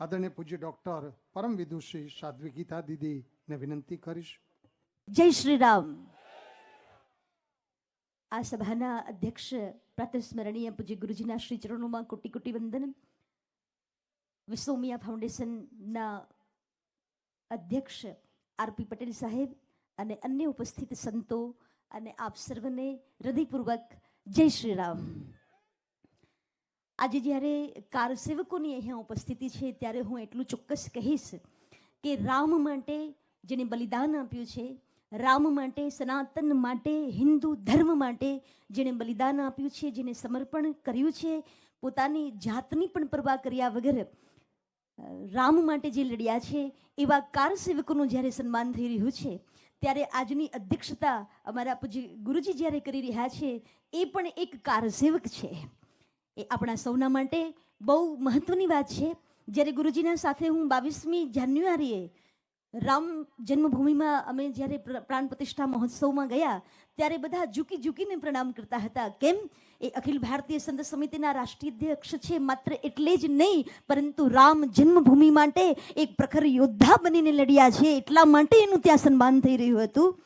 આદરણીય પૂજ્ય ડોક્ટર પરમ વિદુષી સાધ્વી ગીતા દીદીને વિનંતી કરીશ. જય શ્રી રામ આ સભાના અધ્યક્ષ પ્રાતસ્મરણીય પૂજ્ય ગુરુજીના શ્રી ચરણોમાં કોટી કોટી વંદન. વિશ્વમિયા ફાઉન્ડેશનના અધ્યક્ષ આરપી પટેલ સાહેબ અને અન્ય ઉપસ્થિત સંતો અને આપ સર્વને હૃદયપૂર્વક જય શ્રી રામ આજે જ્યારે કારસેવકોની અહીંયા ઉપસ્થિતિ છે, ત્યારે હું એટલું ચોક્કસ કહીશ કે રામ માટે જેને બલિદાન આપ્યું છે, રામ માટે, સનાતન માટે, હિન્દુ ધર્મ માટે જેણે બલિદાન આપ્યું છે જેને સમર્પણ કર્યું છે, પોતાની જાતની પણ પરવા કર્યા વગર, રામ માટે જે લડ્યા છે, એવા કારસેવકોનું જ્યારે સન્માન થઈ રહ્યું છે, ત્યારે આજની અધ્યક્ષતા અમારા પૂજ્ય ગુરુજી જ્યારે કરી રહ્યા છે, એ પણ એક કારસેવક છે. એ આપણા સૌના માટે બહુ મહત્વની વાત છે. જ્યારે ગુરુજીના સાથે હું બાવીસમી જાન્યુઆરીએ રામ જન્મભૂમિમાં અમે જ્યારે પ્ર- પ્રાણ પ્રતિષ્ઠા મહોત્સવમાં ગયા, ત્યારે બધા ઝૂકી ઝૂકીને પ્રણામ કરતા હતા. કેમ? એ અખિલ ભારતીય સંત સમિતિના રાષ્ટ્રીય અધ્યક્ષ છે, માત્ર એટલે જ નહીં, પરંતુ રામ જન્મભૂમિ માટે એક પ્રખર યોદ્ધા બનીને લડ્યા છે. એટલા માટે એનું ત્યાં સન્માન થઈ રહ્યું હતું.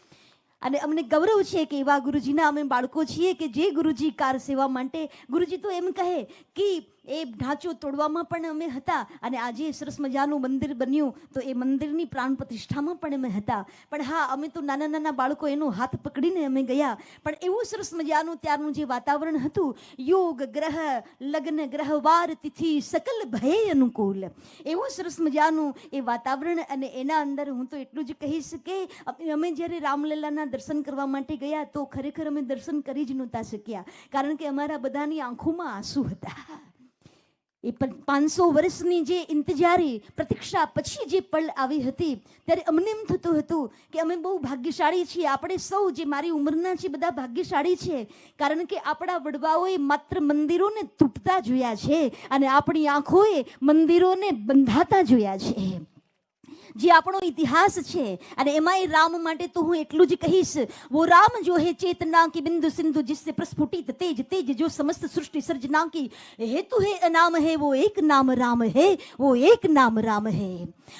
અને અમને ગૌરવ છે કે એવા ગુરુજીના અમે બાળકો છીએ કે જે ગુરુજી કાર સેવા માટે, ગુરુજી તો એમ કહે કે એ ઢાંચો તોડવામાં પણ અમે હતા અને આજે સરસ મજાનું મંદિર બન્યું. તો એ મંદિરની પ્રાણ પ્રતિષ્ઠામાં પણ અમે હતા. પણ હા, અમે તો નાના નાના બાળકો એનો હાથ પકડીને અમે ગયા. પણ એવું સરસ મજાનું ત્યારનું જે વાતાવરણ હતું, યોગ, ગ્રહ, લગ્ન ગ્રહ વાર તિથિ, સકલ, ભય અનુકૂળ. એવું સરસ મજાનું એ વાતાવરણ અને એના અંદર હું તો એટલું જ કહીશ કે અમે જ્યારે રામલીલાના દર્શન કરવા માટે ગયા તો ખરેખર અમે દર્શન કરી જ નહોતા શક્યા. કારણ કે અમારા બધાની આંખોમાં આંસુ હતા. એ પાંચસો વર્ષની જે ઇંતજારી પ્રતીક્ષા પછી જે પળ આવી હતી, ત્યારે અમને એમ થતું હતું કે અમે બહુ ભાગ્યશાળી છીએ. આપણે સૌ જે મારી ઉંમરના છે બધા ભાગ્યશાળી છે. કારણ કે આપણા વડવાઓએ માત્ર મંદિરોને તૂટતા જોયા છે અને આપણી આંખોએ મંદિરોને બંધાતા જોયા છે. જે આપણો ઇતિહાસ છે અને એમાંય રામ માટે તો હું એટલું જ કહીશ वो राम जो है चेतना की बिंदु सिंधु जिससे प्रस्फुटित तेज तेज जो समस्त सृष्टि सर्जना की हेतु है अनाम है वो एक नाम राम है वो एक नाम राम है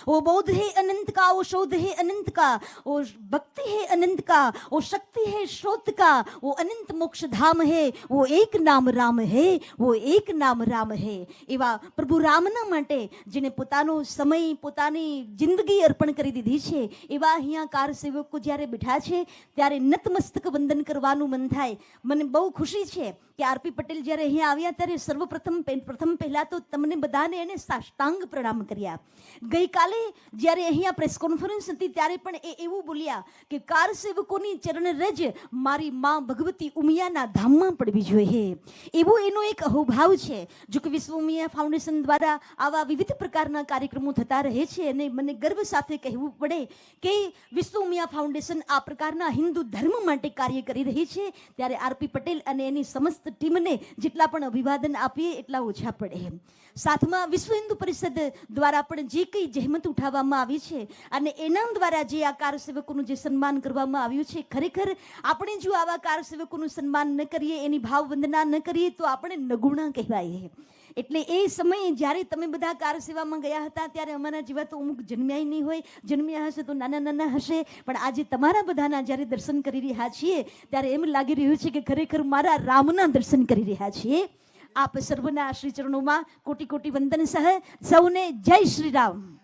वो बोध है अनंत का वो शोध है अनंत का वो भक्ति है अनंत का वो शक्ति है श्रोत का वो अनंत मोक्ष धाम है वो एक नाम राम है वो એક નામ રામ હે એવા પ્રભુ રામના માટે જેને પોતાનો સમય પોતાની જિંદગી અર્પણ કરી દીધી છે. એવા અહીંયા કાર સેવકો જ્યારે બેઠા છે, ત્યારે નતમસ્તક વંદન કરવાનું મન થાય. મને બહુ ખુશી છે કે આરપી પટેલ જ્યારે અહીંયા આવ્યા ત્યારે સર્વપ્રથમ પ્રથમ પહેલાં તો તમને બધાને એને સાષ્ટાંગ પ્રણામ કર્યા. ગઈકાલે જ્યારે અહીંયા પ્રેસ કોન્ફરન્સ હતી ત્યારે પણ એ એવું બોલ્યા કે કાર સેવકોની ચરણ રજ મારી મા ભગવતી ઉમિયાના ધામમાં પડવી જોઈએ. એવો એનો એક અહોભાવ છે, જો કે વિશ્વ ઉમિયા ફાઉન્ડેશન દ્વારા આવા વિવિધ પ્રકારના કાર્યક્રમો થતા રહે છે અને મને ગર્વ સાથે કહેવું પડે કે વિશ્વ ઉમિયા ફાઉન્ડેશન આ પ્રકારના હિન્દુ ધર્મ માટે કાર્ય કરી રહી છે. ત્યારે આરપી પટેલ અને એની સમસ્ત ટીમને જેટલા પણ અભિવાદન આપીએ એટલા ઓછા પડે સાથમાં વિશ્વ હિન્દુ પરિષદ દ્વારા પણ જે કંઈ જહેમત ઉઠાવવામાં આવી છે અને એના દ્વારા જે આ કારસેવકોનું જે સન્માન કરવામાં આવ્યું છે, ખરેખર આપણે જો આવા કારસેવકોનું સન્માન ન કરીએ, એની ભાવવંદના ન કરીએ, તો આપણે નગુણા કહેવાય એટલે એ સમયે જ્યારે તમે બધા કાર સેવામાં ગયા હતા, ત્યારે અમારા જેવા તો અમુક જન્મ્યાય નહીં હોય, જન્મ્યા હશે તો નાના નાના હશે. પણ આજે તમારા બધાના જ્યારે દર્શન કરી રહ્યા છીએ, ત્યારે એમ લાગી રહ્યું છે કે ખરેખર મારા રામના દર્શન કરી રહ્યા છીએ. આપ સર્વના શ્રી ચરણોમાં કોટી કોટી વંદન સહ, સૌને જય શ્રી રામ.